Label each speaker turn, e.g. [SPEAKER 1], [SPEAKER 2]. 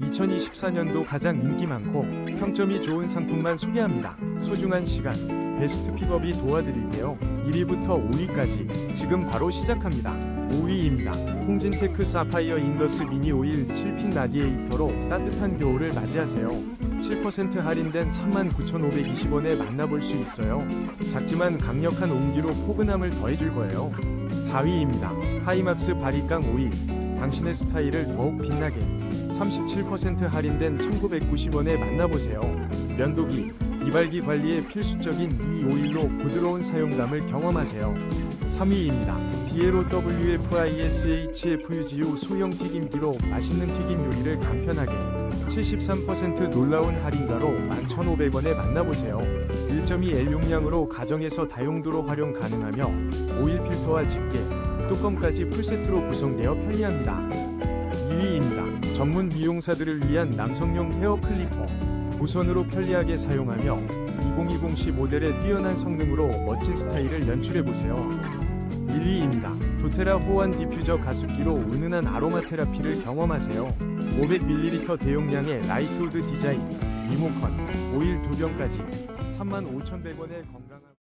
[SPEAKER 1] 2024년도 가장 인기 많고 평점이 좋은 상품만 소개합니다. 소중한 시간, 베스트 픽업이 도와드릴게요. 1위부터 5위까지 지금 바로 시작합니다. 5위입니다. 홍진테크 사파이어 인더스 미니 오일 7핀 라디에이터로 따뜻한 겨울을 맞이하세요. 7% 할인된 39,520원에 만나볼 수 있어요. 작지만 강력한 온기로 포근함을 더해줄 거예요. 4위입니다. 하이막스 바리깡 오일. 당신의 스타일을 더욱 빛나게. 37% 할인된 1990원에 만나보세요. 면도기, 이발기 관리에 필수적인 이 오일로 부드러운 사용감을 경험하세요. 3위입니다. 비에로 WFISHFUGU 소형 튀김기로 맛있는 튀김 요리를 간편하게 73% 놀라운 할인가로 11,500원에 만나보세요. 1.2L 용량으로 가정에서 다용도로 활용 가능하며 오일 필터와 집게, 뚜껑까지 풀세트로 구성되어 편리합니다. 2위입니다. 전문 미용사들을 위한 남성용 헤어 클리퍼. 무선으로 편리하게 사용하며 2020시 모델의 뛰어난 성능으로 멋진 스타일을 연출해보세요. 1위입니다. 도테라 호환 디퓨저 가습기로 은은한 아로마 테라피를 경험하세요. 500ml 대용량의 라이트우드 디자인, 리모컨, 오일 2병까지 35,100원의 건강